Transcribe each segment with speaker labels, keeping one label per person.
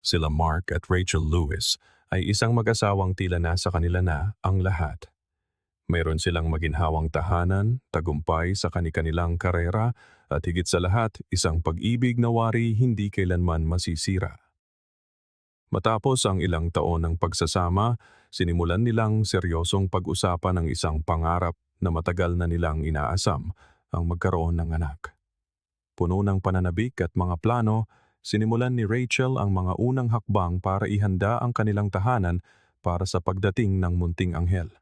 Speaker 1: Sila Mark at Rachel Lewis ay isang mag-asawang tila nasa kanila na ang lahat. Mayroon silang maginhawang tahanan, tagumpay sa kanilang karera at higit sa lahat isang pag-ibig na wari hindi kailanman masisira. Matapos ang ilang taon ng pagsasama, sinimulan nilang seryosong pag-usapan ng isang pangarap na matagal na nilang inaasam ang magkaroon ng anak. Puno ng pananabik at mga plano, sinimulan ni Rachel ang mga unang hakbang para ihanda ang kanilang tahanan para sa pagdating ng munting anghel.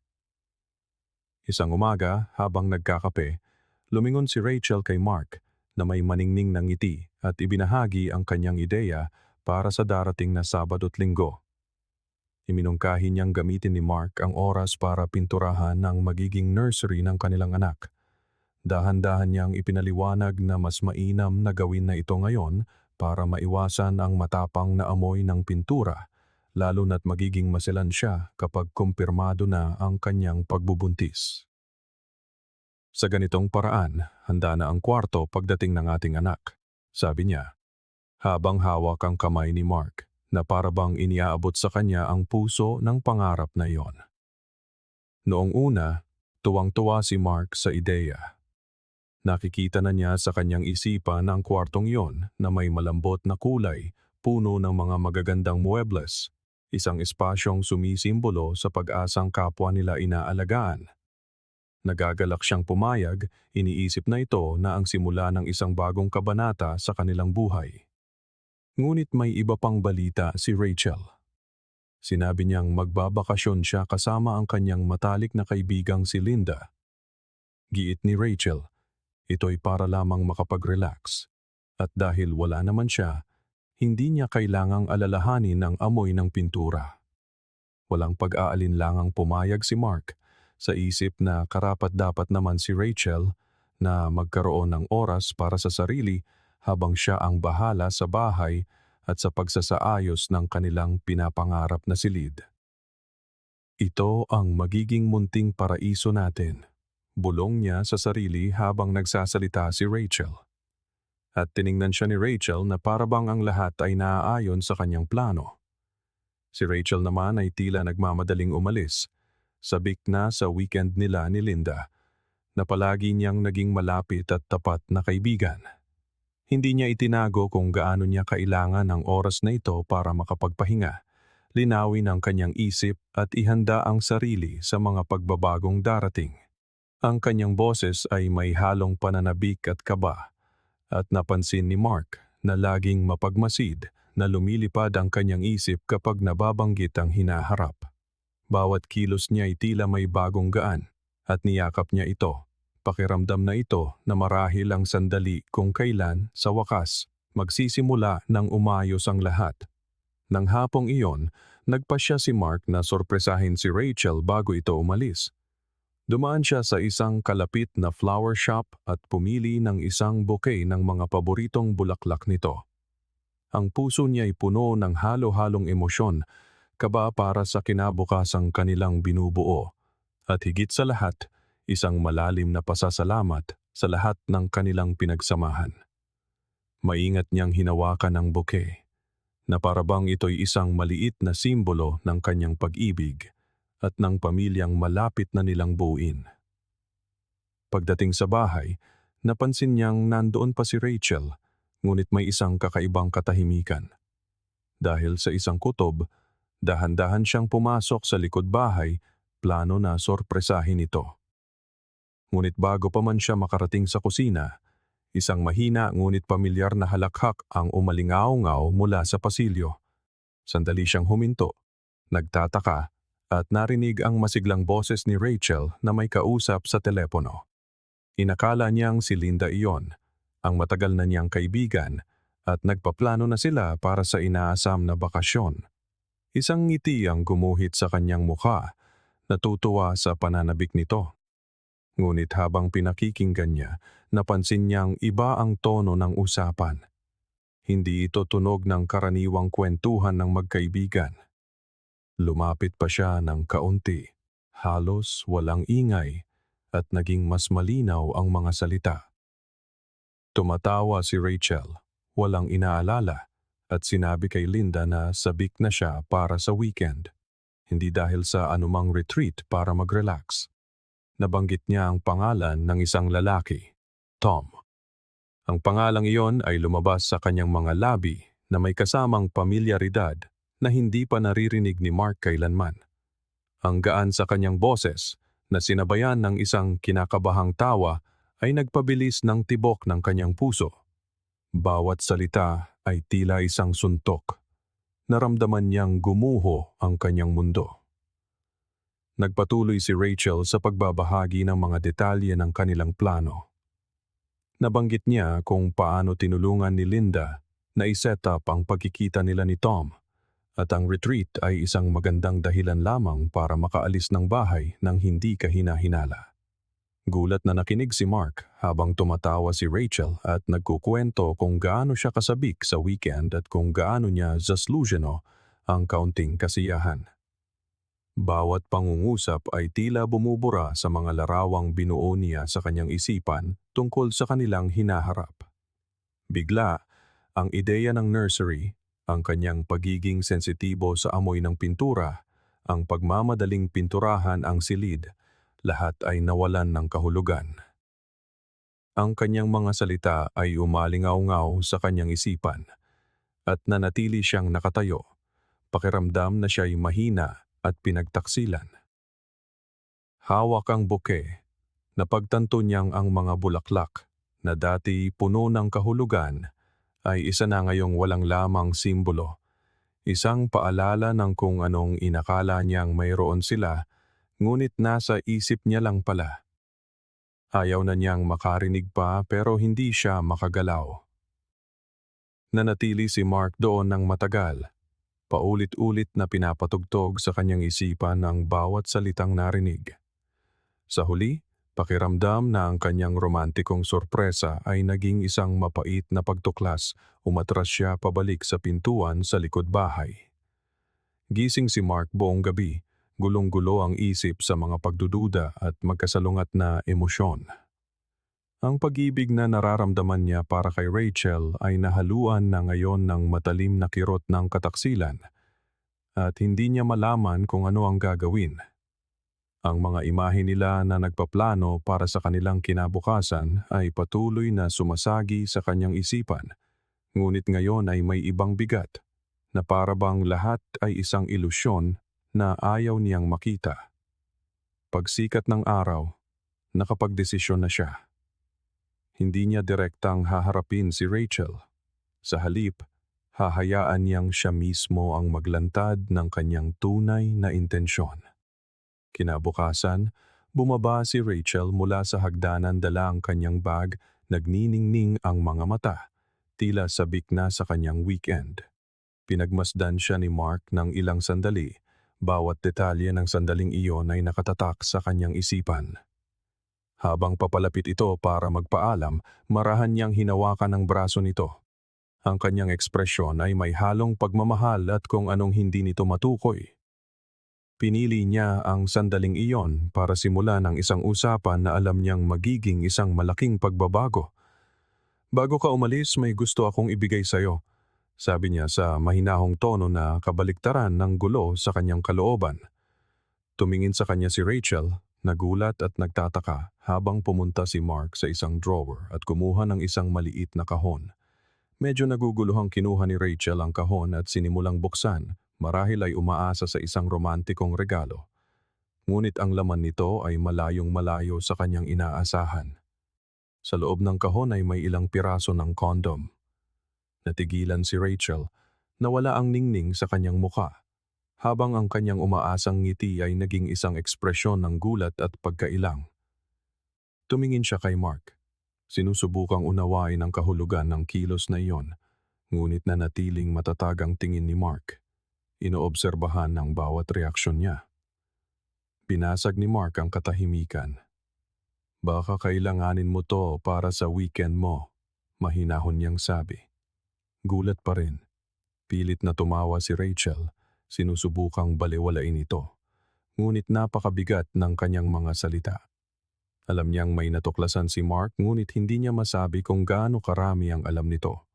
Speaker 1: Isang umaga, habang nagkakape, lumingon si Rachel kay Mark na may maningning ng ngiti at ibinahagi ang kanyang ideya para sa darating na Sabado at Linggo. Iminungkahi niyang gamitin ni Mark ang oras para pinturahan ang magiging nursery ng kanilang anak. Dahan-dahan niyang ipinaliwanag na mas mainam na gawin na ito ngayon para maiwasan ang matapang na amoy ng pintura, lalo na't magiging maselan siya kapag kumpirmado na ang kanyang pagbubuntis. Sa ganitong paraan, handa na ang kwarto pagdating ng ating anak, sabi niya habang hawak ang kamay ni Mark na parabang iniaabot sa kanya ang puso ng pangarap na iyon. Noong una, tuwang-tuwa si Mark sa ideya. Nakikita na niya sa kanyang isipan ang kwartong iyon na may malambot na kulay, puno ng mga magagandang muebles, isang espasyong sumisimbolo sa pag-asang kapwa nila inaalagaan. Nagagalak siyang pumayag, iniisip na ito na ang simula ng isang bagong kabanata sa kanilang buhay. Ngunit may iba pang balita si Rachel. Sinabi niyang magbabakasyon siya kasama ang kanyang matalik na kaibigang si Linda. Giit ni Rachel, ito'y para lamang makapag-relax. At dahil wala naman siya, hindi niya kailangang alalahanin ang amoy ng pintura. Walang pag-aalinlangang pumayag si Mark sa isip na karapat dapat naman si Rachel na magkaroon ng oras para sa sarili habang siya ang bahala sa bahay at sa pagsasaayos ng kanilang pinapangarap na silid. Ito ang magiging munting paraiso natin, bulong niya sa sarili habang nagsasalita si Rachel. At tiningnan siya ni Rachel na parabang ang lahat ay naaayon sa kanyang plano. Si Rachel naman ay tila nagmamadaling umalis, sabik na sa weekend nila ni Linda, na palagi niyang naging malapit at tapat na kaibigan. Hindi niya itinago kung gaano niya kailangan ang oras na ito para makapagpahinga, linawin ang kanyang isip at ihanda ang sarili sa mga pagbabagong darating. Ang kanyang boses ay may halong pananabik at kaba, at napansin ni Mark na laging mapagmasid na lumilipad ang kanyang isip kapag nababanggit ang hinaharap. Bawat kilos niya ay tila may bagong gaan, at niyakap niya ito pakiramdam na ito na marahil ang sandali kung kailan, sa wakas, magsisimula ng umayos ang lahat. Nang hapong iyon, nagpasya si Mark na sorpresahin si Rachel bago ito umalis. Dumaan siya sa isang kalapit na flower shop at pumili ng isang bouquet ng mga paboritong bulaklak nito. Ang puso niya ay puno ng halo-halong emosyon, kaba para sa kinabukasang kanilang binubuo. At higit sa lahat, isang malalim na pasasalamat sa lahat ng kanilang pinagsamahan. Maingat niyang hinawakan ang bouquet, na parabang ito'y isang maliit na simbolo ng kanyang pag-ibig at ng pamilyang malapit na nilang buuin. Pagdating sa bahay, napansin niyang nandoon pa si Rachel, ngunit may isang kakaibang katahimikan. Dahil sa isang kutob, dahan-dahan siyang pumasok sa likod bahay, plano na sorpresahin ito. Ngunit bago pa man siya makarating sa kusina, isang mahina ngunit pamilyar na halakhak ang umalingaw-ngaw mula sa pasilyo. Sandali siyang huminto, nagtataka, at narinig ang masiglang boses ni Rachel na may kausap sa telepono. Inakala niyang si Linda iyon, ang matagal na niyang kaibigan, at nagpaplano na sila para sa inaasam na bakasyon. Isang ngiti ang gumuhit sa kanyang mukha, natutuwa sa pananabik nito. Ngunit habang pinakikinggan niya, napansin niyang iba ang tono ng usapan. Hindi ito tunog ng karaniwang kwentuhan ng magkaibigan. Lumapit pa siya ng kaunti, halos walang ingay, at naging mas malinaw ang mga salita. Tumatawa si Rachel, walang inaalala, at sinabi kay Linda na sabik na siya para sa weekend. Hindi dahil sa anumang retreat para mag-relax. Nabanggit niya ang pangalan ng isang lalaki, Tom. Ang pangalang iyon ay lumabas sa kanyang mga labi na may kasamang pamilyaridad na hindi pa naririnig ni Mark kailanman. Ang gaan sa kanyang boses na sinabayan ng isang kinakabahang tawa ay nagpabilis ng tibok ng kanyang puso. Bawat salita ay tila isang suntok. Naramdaman niyang gumuho ang kanyang mundo. Nagpatuloy si Rachel sa pagbabahagi ng mga detalye ng kanilang plano. Nabanggit niya kung paano tinulungan ni Linda na iset up ang pagkikita nila ni Tom at ang retreat ay isang magandang dahilan lamang para makaalis ng bahay nang hindi kahina-hinala. Gulat na nakinig si Mark habang tumatawa si Rachel at nagkukwento kung gaano siya kasabik sa weekend at kung gaano niya zaslusyano ang kaunting kasiyahan. Bawat pangungusap ay tila bumubura sa mga larawang binuo niya sa kanyang isipan tungkol sa kanilang hinaharap. Bigla, ang ideya ng nursery, ang kanyang pagiging sensitibo sa amoy ng pintura, ang pagmamadaling pinturahan ang silid, lahat ay nawalan ng kahulugan. Ang kanyang mga salita ay umalingaw-ngaw sa kanyang isipan at nanatili siyang nakatayo, pakiramdam na siya'y mahina at pinagtaksilan. Hawak ang buke, napagtanto niyang ang mga bulaklak na dati puno ng kahulugan ay isa na ngayong walang lamang simbolo, isang paalala ng kung anong inakala niyang mayroon sila ngunit nasa isip niya lang pala. Ayaw na niyang makarinig pa pero hindi siya makagalaw. Nanatili si Mark doon ng matagal. Paulit-ulit na pinapatugtog sa kanyang isipan ang bawat salitang narinig. Sa huli, pakiramdam na ang kanyang romantikong sorpresa ay naging isang mapait na pagtuklas, umatras siya pabalik sa pintuan sa likod bahay. Gising si Mark buong gabi, Gulong-gulo ang isip sa mga pagdududa at magkasalungat na emosyon. Ang pag-ibig na nararamdaman niya para kay Rachel ay nahaluan na ngayon ng matalim na kirot ng kataksilan at hindi niya malaman kung ano ang gagawin. Ang mga imahe nila na nagpaplano para sa kanilang kinabukasan ay patuloy na sumasagi sa kanyang isipan, ngunit ngayon ay may ibang bigat, na para bang lahat ay isang ilusyon na ayaw niyang makita. Pagsikat ng araw, nakapagdesisyon na siya. Hindi niya direktang haharapin si Rachel. Sa halip, hahayaan niyang siya mismo ang maglantad ng kanyang tunay na intensyon. Kinabukasan, bumaba si Rachel mula sa hagdanan dala ang kanyang bag, nagniningning ang mga mata, tila sabik na sa kanyang weekend. Pinagmasdan siya ni Mark ng ilang sandali bawat detalye ng sandaling iyon ay nakatatak sa kanyang isipan. Habang papalapit ito para magpaalam, marahan niyang hinawakan ang braso nito. Ang kanyang ekspresyon ay may halong pagmamahal at kung anong hindi nito matukoy. Pinili niya ang sandaling iyon para simulan ang isang usapan na alam niyang magiging isang malaking pagbabago. Bago ka umalis, may gusto akong ibigay sa'yo sabi niya sa mahinahong tono na kabaliktaran ng gulo sa kanyang kalooban. Tumingin sa kanya si Rachel, nagulat at nagtataka habang pumunta si Mark sa isang drawer at kumuha ng isang maliit na kahon. Medyo naguguluhang kinuha ni Rachel ang kahon at sinimulang buksan, marahil ay umaasa sa isang romantikong regalo. Ngunit ang laman nito ay malayong malayo sa kanyang inaasahan. Sa loob ng kahon ay may ilang piraso ng condom Natigilan si Rachel na wala ang ningning sa kanyang muka, habang ang kanyang umaasang ngiti ay naging isang ekspresyon ng gulat at pagkailang. Tumingin siya kay Mark. Sinusubukang unawain ang kahulugan ng kilos na iyon, ngunit nanatiling matatag ang tingin ni Mark. Inoobserbahan ng bawat reaksyon niya. Binasag ni Mark ang katahimikan. Baka kailanganin mo to para sa weekend mo, mahinahon niyang sabi. Gulat pa rin. Pilit na tumawa si Rachel, sinusubukang baliwalain ito. Ngunit napakabigat ng kanyang mga salita. Alam niyang may natuklasan si Mark ngunit hindi niya masabi kung gaano karami ang alam nito.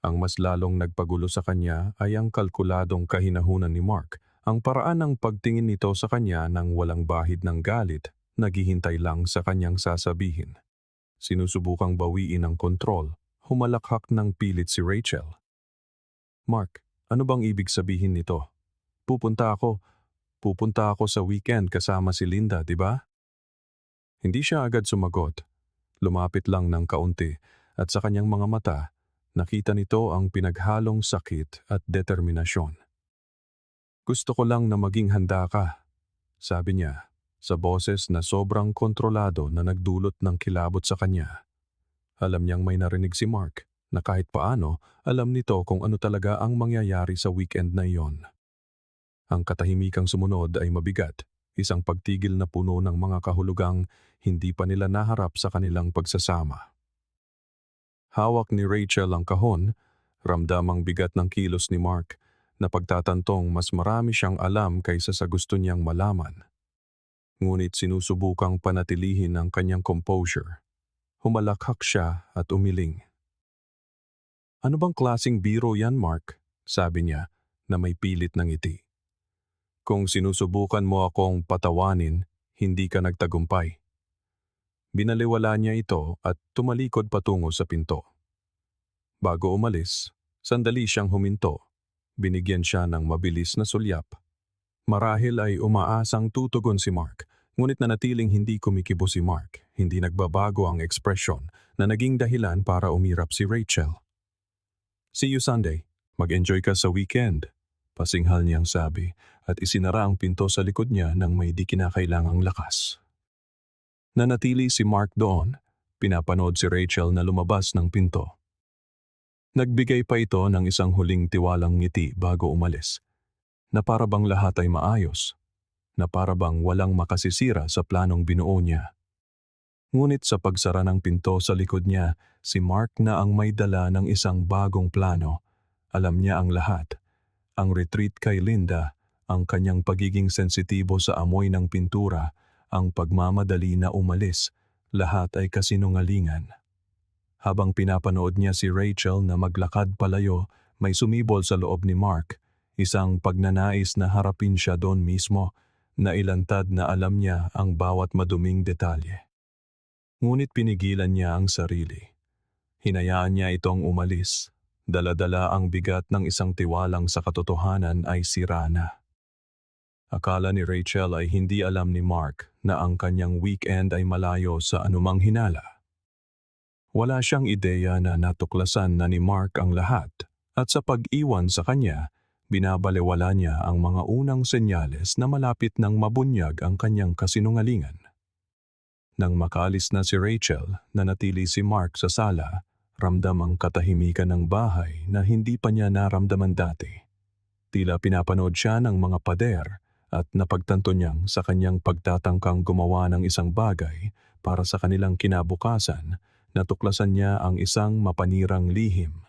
Speaker 1: Ang mas lalong nagpagulo sa kanya ay ang kalkuladong kahinahunan ni Mark, ang paraan ng pagtingin nito sa kanya ng walang bahid ng galit, naghihintay lang sa kanyang sasabihin. Sinusubukang bawiin ang kontrol, humalakhak ng pilit si Rachel. Mark, ano bang ibig sabihin nito? Pupunta ako, pupunta ako sa weekend kasama si Linda, di ba? Hindi siya agad sumagot. Lumapit lang ng kaunti at sa kanyang mga mata, nakita nito ang pinaghalong sakit at determinasyon. Gusto ko lang na maging handa ka, sabi niya, sa boses na sobrang kontrolado na nagdulot ng kilabot sa kanya. Alam niyang may narinig si Mark na kahit paano alam nito kung ano talaga ang mangyayari sa weekend na iyon. Ang katahimikang sumunod ay mabigat, isang pagtigil na puno ng mga kahulugang hindi pa nila naharap sa kanilang pagsasama. Hawak ni Rachel ang kahon, ramdam ang bigat ng kilos ni Mark na pagtatantong mas marami siyang alam kaysa sa gusto niyang malaman. Ngunit sinusubukang panatilihin ang kanyang composure. Humalakhak siya at umiling. Ano bang klasing biro yan, Mark? Sabi niya na may pilit ng ngiti. Kung sinusubukan mo akong patawanin, hindi ka nagtagumpay. Binaliwala niya ito at tumalikod patungo sa pinto. Bago umalis, sandali siyang huminto. Binigyan siya ng mabilis na sulyap. Marahil ay umaasang tutugon si Mark, ngunit nanatiling hindi kumikibo si Mark, hindi nagbabago ang ekspresyon na naging dahilan para umirap si Rachel. See you Sunday. Mag-enjoy ka sa weekend. Pasinghal niyang sabi at isinara ang pinto sa likod niya nang may di kinakailangang lakas. Nanatili si Mark doon, pinapanood si Rachel na lumabas ng pinto. Nagbigay pa ito ng isang huling tiwalang ngiti bago umalis, na para bang lahat ay maayos, na para bang walang makasisira sa planong binuo niya. Ngunit sa pagsara ng pinto sa likod niya, si Mark na ang may dala ng isang bagong plano. Alam niya ang lahat. Ang retreat kay Linda, ang kanyang pagiging sensitibo sa amoy ng pintura, ang pagmamadali na umalis, lahat ay kasinungalingan. Habang pinapanood niya si Rachel na maglakad palayo, may sumibol sa loob ni Mark, isang pagnanais na harapin siya doon mismo, na ilantad na alam niya ang bawat maduming detalye. Ngunit pinigilan niya ang sarili. Hinayaan niya itong umalis. Daladala ang bigat ng isang tiwalang sa katotohanan ay sira na. Akala ni Rachel ay hindi alam ni Mark na ang kanyang weekend ay malayo sa anumang hinala. Wala siyang ideya na natuklasan na ni Mark ang lahat at sa pag-iwan sa kanya, binabalewala niya ang mga unang senyales na malapit ng mabunyag ang kanyang kasinungalingan. Nang makalis na si Rachel, nanatili si Mark sa sala, ramdam ang katahimikan ng bahay na hindi pa niya naramdaman dati. Tila pinapanood siya ng mga pader at napagtanto niyang sa kanyang pagtatangkang gumawa ng isang bagay para sa kanilang kinabukasan, natuklasan niya ang isang mapanirang lihim.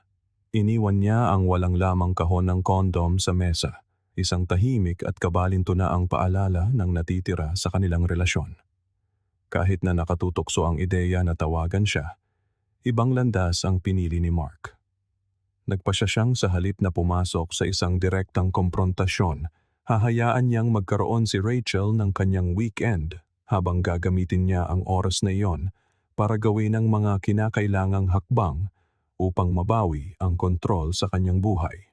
Speaker 1: Iniwan niya ang walang lamang kahon ng kondom sa mesa, isang tahimik at kabalintunaang paalala ng natitira sa kanilang relasyon. Kahit na nakatutokso ang ideya na tawagan siya, ibang landas ang pinili ni Mark. Nagpasya siyang sa halip na pumasok sa isang direktang komprontasyon, hahayaan niyang magkaroon si Rachel ng kanyang weekend habang gagamitin niya ang oras na iyon para gawin ang mga kinakailangang hakbang upang mabawi ang kontrol sa kanyang buhay.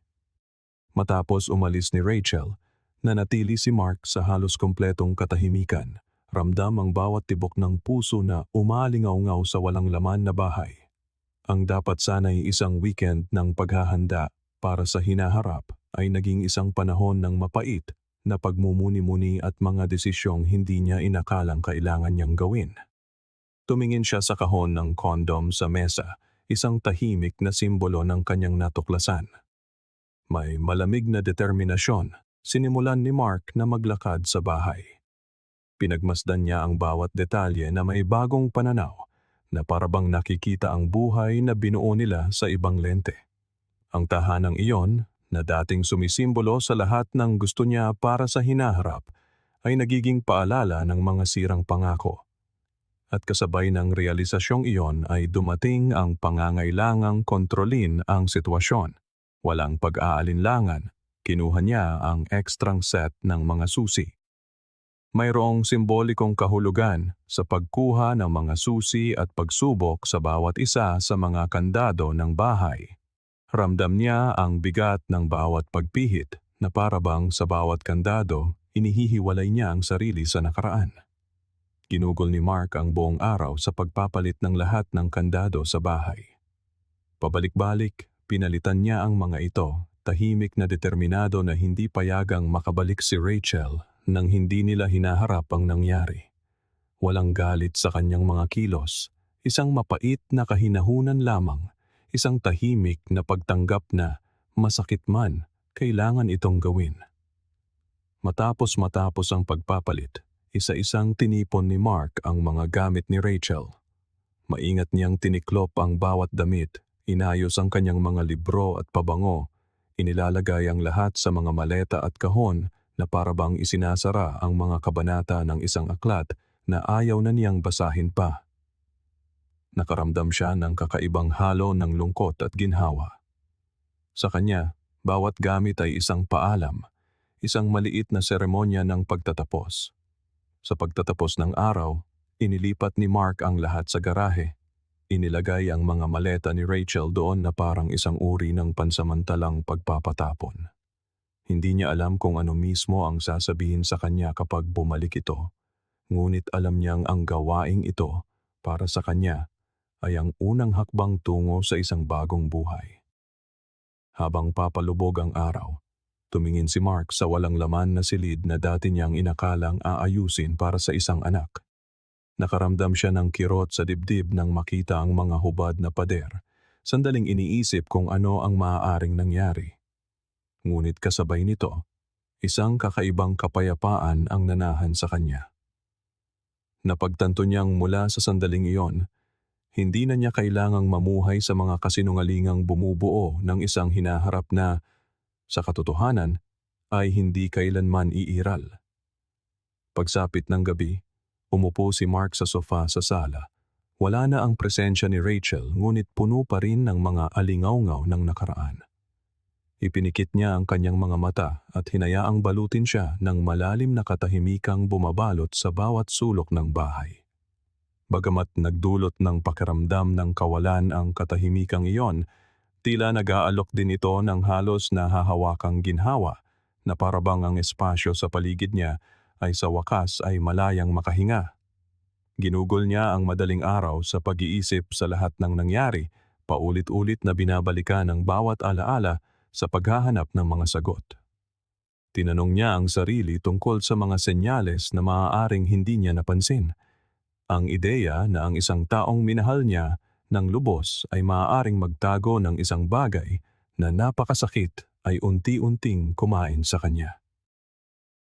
Speaker 1: Matapos umalis ni Rachel, nanatili si Mark sa halos kompletong katahimikan ramdam ang bawat tibok ng puso na umalingaw-ngaw sa walang laman na bahay. Ang dapat sana'y isang weekend ng paghahanda para sa hinaharap ay naging isang panahon ng mapait na pagmumuni-muni at mga desisyong hindi niya inakalang kailangan niyang gawin. Tumingin siya sa kahon ng kondom sa mesa, isang tahimik na simbolo ng kanyang natuklasan. May malamig na determinasyon, sinimulan ni Mark na maglakad sa bahay. Pinagmasdan niya ang bawat detalye na may bagong pananaw na parabang nakikita ang buhay na binuo nila sa ibang lente. Ang tahanang iyon, na dating sumisimbolo sa lahat ng gusto niya para sa hinaharap, ay nagiging paalala ng mga sirang pangako. At kasabay ng realisasyong iyon ay dumating ang pangangailangang kontrolin ang sitwasyon. Walang pag-aalinlangan, kinuha niya ang ekstrang set ng mga susi. Mayroong simbolikong kahulugan sa pagkuha ng mga susi at pagsubok sa bawat isa sa mga kandado ng bahay. Ramdam niya ang bigat ng bawat pagpihit na parabang sa bawat kandado, inihihiwalay niya ang sarili sa nakaraan. Ginugol ni Mark ang buong araw sa pagpapalit ng lahat ng kandado sa bahay. Pabalik-balik, pinalitan niya ang mga ito, tahimik na determinado na hindi payagang makabalik si Rachel nang hindi nila hinaharap ang nangyari. Walang galit sa kanyang mga kilos, isang mapait na kahinahunan lamang, isang tahimik na pagtanggap na masakit man, kailangan itong gawin. Matapos matapos ang pagpapalit, isa-isang tinipon ni Mark ang mga gamit ni Rachel. Maingat niyang tiniklop ang bawat damit, inayos ang kanyang mga libro at pabango, inilalagay ang lahat sa mga maleta at kahon na parabang isinasara ang mga kabanata ng isang aklat na ayaw na niyang basahin pa. Nakaramdam siya ng kakaibang halo ng lungkot at ginhawa. Sa kanya, bawat gamit ay isang paalam, isang maliit na seremonya ng pagtatapos. Sa pagtatapos ng araw, inilipat ni Mark ang lahat sa garahe. Inilagay ang mga maleta ni Rachel doon na parang isang uri ng pansamantalang pagpapatapon. Hindi niya alam kung ano mismo ang sasabihin sa kanya kapag bumalik ito, ngunit alam niyang ang gawaing ito para sa kanya ay ang unang hakbang tungo sa isang bagong buhay. Habang papalubog ang araw, Tumingin si Mark sa walang laman na silid na dati niyang inakalang aayusin para sa isang anak. Nakaramdam siya ng kirot sa dibdib nang makita ang mga hubad na pader. Sandaling iniisip kung ano ang maaaring nangyari. Ngunit kasabay nito, isang kakaibang kapayapaan ang nanahan sa kanya. Napagtanto niyang mula sa sandaling iyon, hindi na niya kailangang mamuhay sa mga kasinungalingang bumubuo ng isang hinaharap na sa katotohanan ay hindi kailanman iiral. Pagsapit ng gabi, umupo si Mark sa sofa sa sala. Wala na ang presensya ni Rachel ngunit puno pa rin ng mga alingawngaw ng nakaraan. Ipinikit niya ang kanyang mga mata at hinayaang balutin siya ng malalim na katahimikang bumabalot sa bawat sulok ng bahay. Bagamat nagdulot ng pakiramdam ng kawalan ang katahimikang iyon, Tila nag-aalok din ito ng halos nahahawakang ginhawa na parabang ang espasyo sa paligid niya ay sa wakas ay malayang makahinga. Ginugol niya ang madaling araw sa pag-iisip sa lahat ng nangyari, paulit-ulit na binabalikan ang bawat alaala sa paghahanap ng mga sagot. Tinanong niya ang sarili tungkol sa mga senyales na maaaring hindi niya napansin. Ang ideya na ang isang taong minahal niya ng lubos ay maaaring magtago ng isang bagay na napakasakit ay unti-unting kumain sa kanya.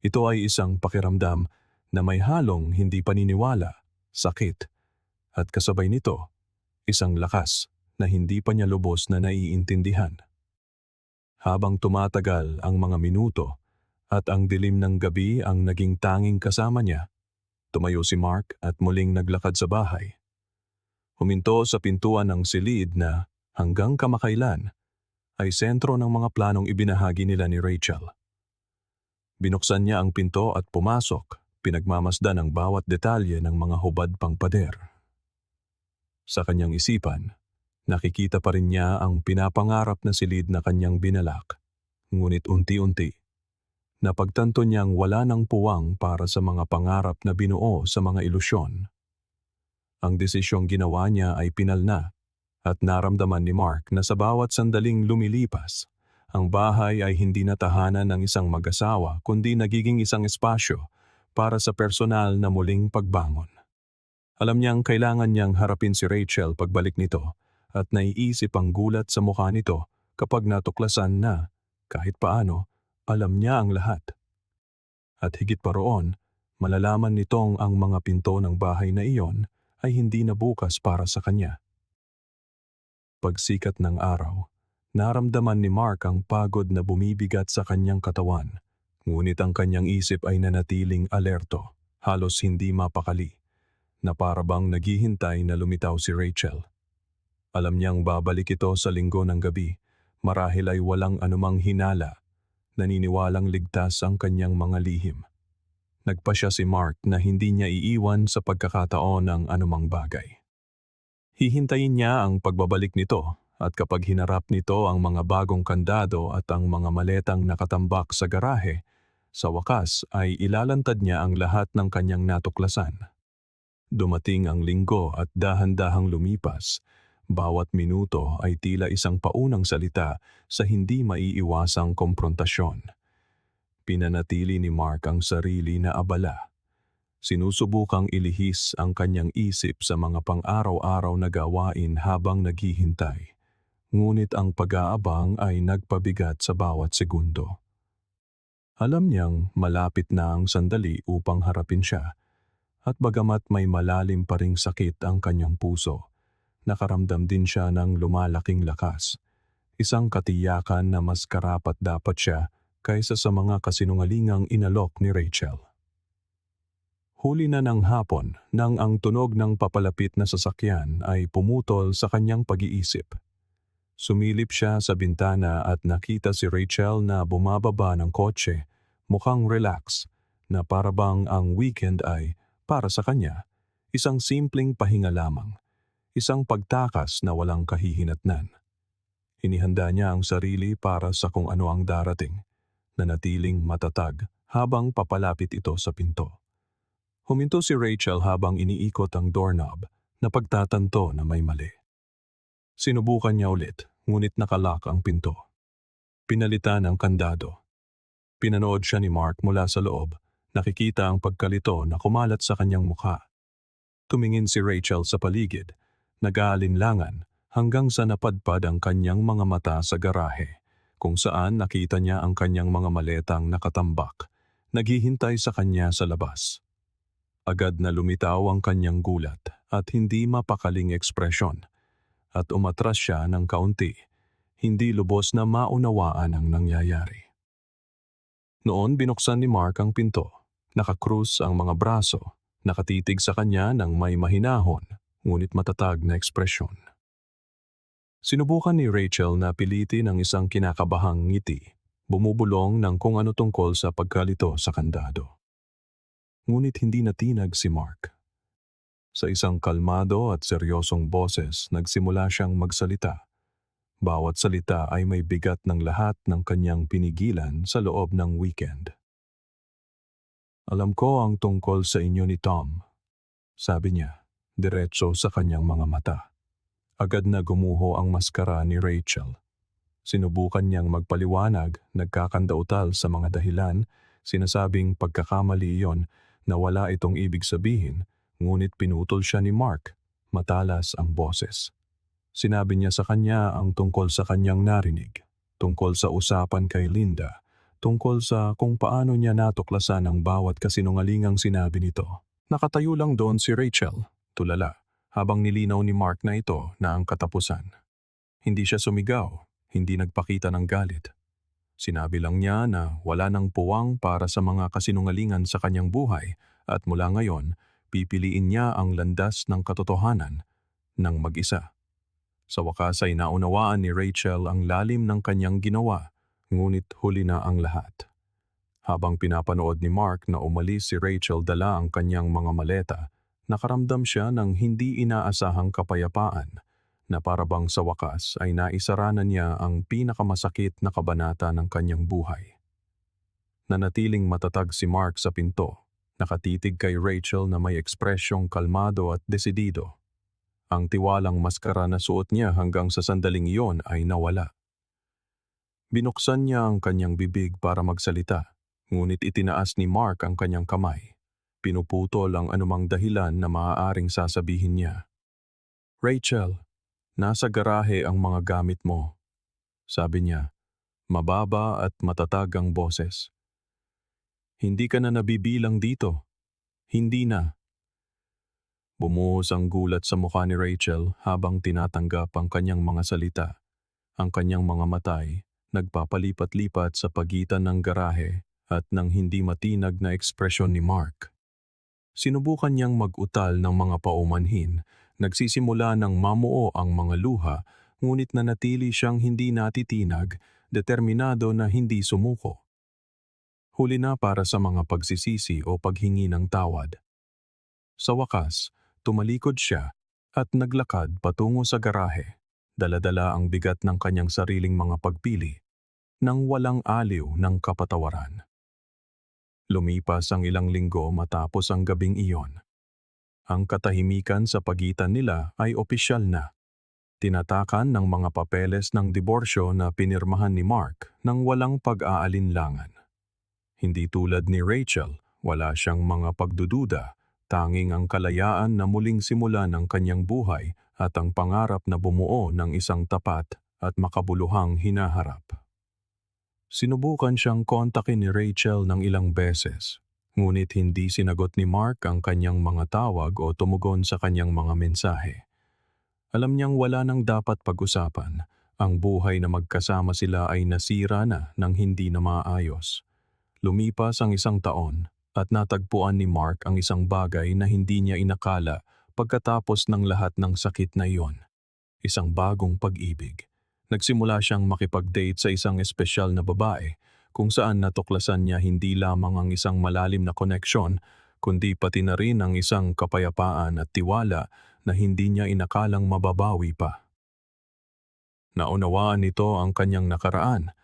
Speaker 1: Ito ay isang pakiramdam na may halong hindi paniniwala, sakit, at kasabay nito, isang lakas na hindi pa niya lubos na naiintindihan. Habang tumatagal ang mga minuto at ang dilim ng gabi ang naging tanging kasama niya, tumayo si Mark at muling naglakad sa bahay Huminto sa pintuan ng silid na hanggang kamakailan ay sentro ng mga planong ibinahagi nila ni Rachel. Binuksan niya ang pinto at pumasok, pinagmamasdan ang bawat detalye ng mga hubad pang pader. Sa kanyang isipan, nakikita pa rin niya ang pinapangarap na silid na kanyang binalak, ngunit unti-unti, napagtanto niyang wala ng puwang para sa mga pangarap na binuo sa mga ilusyon. Ang desisyong ginawa niya ay pinal na at naramdaman ni Mark na sa bawat sandaling lumilipas, ang bahay ay hindi na tahanan ng isang mag-asawa kundi nagiging isang espasyo para sa personal na muling pagbangon. Alam niyang kailangan niyang harapin si Rachel pagbalik nito at naiisip ang gulat sa mukha nito kapag natuklasan na, kahit paano, alam niya ang lahat. At higit pa roon, malalaman nitong ang mga pinto ng bahay na iyon ay hindi na bukas para sa kanya. Pagsikat ng araw, naramdaman ni Mark ang pagod na bumibigat sa kanyang katawan, ngunit ang kanyang isip ay nanatiling alerto, halos hindi mapakali. na parabang naghihintay na lumitaw si Rachel. Alam niyang babalik ito sa linggo ng gabi, marahil ay walang anumang hinala, naniniwalang ligtas ang kanyang mga lihim. Nagpa siya si Mark na hindi niya iiwan sa pagkakataon ng anumang bagay. Hihintayin niya ang pagbabalik nito at kapag hinarap nito ang mga bagong kandado at ang mga maletang nakatambak sa garahe, sa wakas ay ilalantad niya ang lahat ng kanyang natuklasan. Dumating ang linggo at dahan-dahang lumipas. Bawat minuto ay tila isang paunang salita sa hindi maiiwasang komprontasyon. Pinanatili ni Mark ang sarili na abala. Sinusubukang ilihis ang kanyang isip sa mga pang-araw-araw na gawain habang naghihintay. Ngunit ang pag-aabang ay nagpabigat sa bawat segundo. Alam niyang malapit na ang sandali upang harapin siya, at bagamat may malalim pa ring sakit ang kanyang puso, nakaramdam din siya ng lumalaking lakas. Isang katiyakan na mas karapat dapat siya kaysa sa mga kasinungalingang inalok ni Rachel. Huli na ng hapon nang ang tunog ng papalapit na sasakyan ay pumutol sa kanyang pag-iisip. Sumilip siya sa bintana at nakita si Rachel na bumababa ng kotse, mukhang relax, na parabang ang weekend ay, para sa kanya, isang simpleng pahinga lamang, isang pagtakas na walang kahihinatnan. Inihanda niya ang sarili para sa kung ano ang darating, na natiling matatag habang papalapit ito sa pinto. Huminto si Rachel habang iniikot ang doorknob na pagtatanto na may mali. Sinubukan niya ulit, ngunit nakalak ang pinto. Pinalitan ang kandado. Pinanood siya ni Mark mula sa loob, nakikita ang pagkalito na kumalat sa kanyang mukha. Tumingin si Rachel sa paligid, nag-aalinlangan hanggang sa napadpad ang kanyang mga mata sa garahe, kung saan nakita niya ang kanyang mga maletang nakatambak, naghihintay sa kanya sa labas. Agad na lumitaw ang kanyang gulat at hindi mapakaling ekspresyon at umatras siya ng kaunti, hindi lubos na maunawaan ang nangyayari. Noon binuksan ni Mark ang pinto, nakakrus ang mga braso, nakatitig sa kanya ng may mahinahon, ngunit matatag na ekspresyon. Sinubukan ni Rachel na pilitin ang isang kinakabahang ngiti, bumubulong ng kung ano tungkol sa pagkalito sa kandado. Ngunit hindi natinag si Mark. Sa isang kalmado at seryosong boses, nagsimula siyang magsalita. Bawat salita ay may bigat ng lahat ng kanyang pinigilan sa loob ng weekend. Alam ko ang tungkol sa inyo ni Tom, sabi niya, diretso sa kanyang mga mata. Agad na gumuho ang maskara ni Rachel. Sinubukan niyang magpaliwanag, nagkakandautal sa mga dahilan, sinasabing pagkakamali iyon na wala itong ibig sabihin ngunit pinutol siya ni Mark, matalas ang boses. Sinabi niya sa kanya ang tungkol sa kanyang narinig, tungkol sa usapan kay Linda, tungkol sa kung paano niya natuklasan ang bawat kasinungalingang sinabi nito. Nakatayo lang doon si Rachel, tulala, habang nilinaw ni Mark na ito na ang katapusan. Hindi siya sumigaw, hindi nagpakita ng galit. Sinabi lang niya na wala nang puwang para sa mga kasinungalingan sa kanyang buhay at mula ngayon pipiliin niya ang landas ng katotohanan ng mag-isa. Sa wakas ay naunawaan ni Rachel ang lalim ng kanyang ginawa, ngunit huli na ang lahat. Habang pinapanood ni Mark na umalis si Rachel dala ang kanyang mga maleta, nakaramdam siya ng hindi inaasahang kapayapaan na parabang sa wakas ay naisaranan niya ang pinakamasakit na kabanata ng kanyang buhay. Nanatiling matatag si Mark sa pinto Nakatitig kay Rachel na may ekspresyong kalmado at desidido. Ang tiwalang maskara na suot niya hanggang sa sandaling iyon ay nawala. Binuksan niya ang kanyang bibig para magsalita, ngunit itinaas ni Mark ang kanyang kamay. Pinuputol ang anumang dahilan na maaaring sasabihin niya. Rachel, nasa garahe ang mga gamit mo. Sabi niya, mababa at matatag ang boses. Hindi ka na nabibilang dito. Hindi na. Bumuhos ang gulat sa mukha ni Rachel habang tinatanggap ang kanyang mga salita. Ang kanyang mga matay, nagpapalipat-lipat sa pagitan ng garahe at ng hindi matinag na ekspresyon ni Mark. Sinubukan niyang mag-utal ng mga paumanhin, nagsisimula ng mamuo ang mga luha, ngunit nanatili siyang hindi natitinag, determinado na hindi sumuko. Huli na para sa mga pagsisisi o paghingi ng tawad. Sa wakas, tumalikod siya at naglakad patungo sa garahe, daladala ang bigat ng kanyang sariling mga pagpili, nang walang aliw ng kapatawaran. Lumipas ang ilang linggo matapos ang gabing iyon. Ang katahimikan sa pagitan nila ay opisyal na. Tinatakan ng mga papeles ng diborsyo na pinirmahan ni Mark nang walang pag-aalinlangan. Hindi tulad ni Rachel, wala siyang mga pagdududa, tanging ang kalayaan na muling simula ng kanyang buhay at ang pangarap na bumuo ng isang tapat at makabuluhang hinaharap. Sinubukan siyang kontakin ni Rachel ng ilang beses, ngunit hindi sinagot ni Mark ang kanyang mga tawag o tumugon sa kanyang mga mensahe. Alam niyang wala nang dapat pag-usapan, ang buhay na magkasama sila ay nasira na ng hindi na maayos. Lumipas ang isang taon at natagpuan ni Mark ang isang bagay na hindi niya inakala pagkatapos ng lahat ng sakit na iyon. Isang bagong pag-ibig nagsimula siyang makipag-date sa isang espesyal na babae kung saan natuklasan niya hindi lamang ang isang malalim na koneksyon kundi pati na rin ang isang kapayapaan at tiwala na hindi niya inakalang mababawi pa. Naunawaan nito ang kanyang nakaraan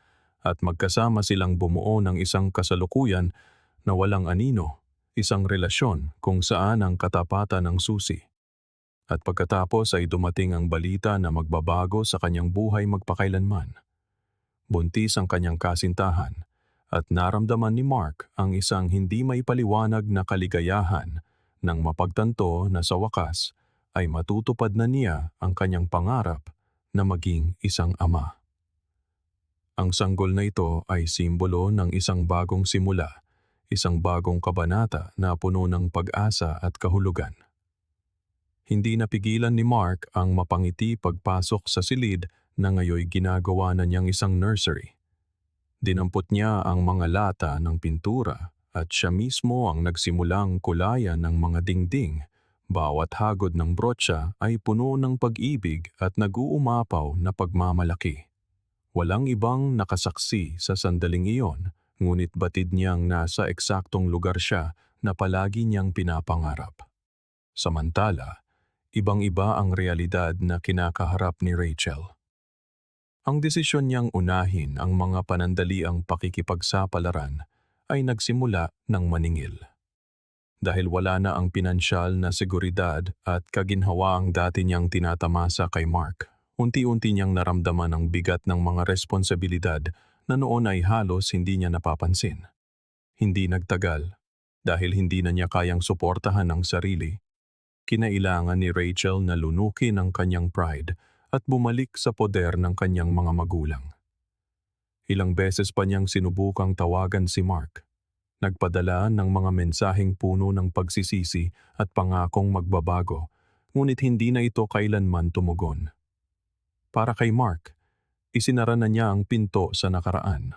Speaker 1: at magkasama silang bumuo ng isang kasalukuyan na walang anino, isang relasyon kung saan ang katapatan ang susi. At pagkatapos ay dumating ang balita na magbabago sa kanyang buhay magpakailanman. Buntis ang kanyang kasintahan at naramdaman ni Mark ang isang hindi may paliwanag na kaligayahan nang mapagtanto na sa wakas ay matutupad na niya ang kanyang pangarap na maging isang ama. Ang sanggol na ito ay simbolo ng isang bagong simula, isang bagong kabanata na puno ng pag-asa at kahulugan. Hindi napigilan ni Mark ang mapangiti pagpasok sa silid na ngayoy ginagawa na niyang isang nursery. Dinampot niya ang mga lata ng pintura at siya mismo ang nagsimulang kulayan ng mga dingding. Bawat hagod ng brotsa ay puno ng pag-ibig at nag-uumapaw na pagmamalaki. Walang ibang nakasaksi sa sandaling iyon, ngunit batid niyang nasa eksaktong lugar siya na palagi niyang pinapangarap. Samantala, ibang-iba ang realidad na kinakaharap ni Rachel. Ang desisyon niyang unahin ang mga panandaliang pakikipagsapalaran ay nagsimula ng maningil. Dahil wala na ang pinansyal na seguridad at kaginhawa ang dati niyang tinatamasa kay Mark, unti-unti niyang naramdaman ang bigat ng mga responsibilidad na noon ay halos hindi niya napapansin. Hindi nagtagal, dahil hindi na niya kayang suportahan ang sarili, kinailangan ni Rachel na lunukin ang kanyang pride at bumalik sa poder ng kanyang mga magulang. Ilang beses pa niyang sinubukang tawagan si Mark. Nagpadala ng mga mensaheng puno ng pagsisisi at pangakong magbabago, ngunit hindi na ito kailanman tumugon. Para kay Mark, isinara na niya ang pinto sa nakaraan.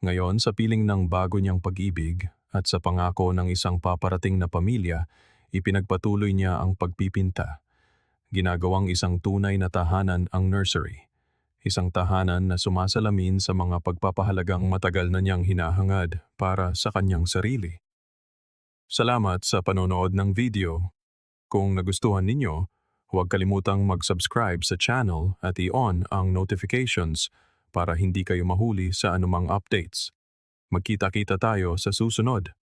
Speaker 1: Ngayon sa piling ng bago niyang pag-ibig at sa pangako ng isang paparating na pamilya, ipinagpatuloy niya ang pagpipinta. Ginagawang isang tunay na tahanan ang nursery. Isang tahanan na sumasalamin sa mga pagpapahalagang matagal na niyang hinahangad para sa kanyang sarili. Salamat sa panonood ng video. Kung nagustuhan ninyo, huwag kalimutang mag-subscribe sa channel at i-on ang notifications para hindi kayo mahuli sa anumang updates. Magkita-kita tayo sa susunod.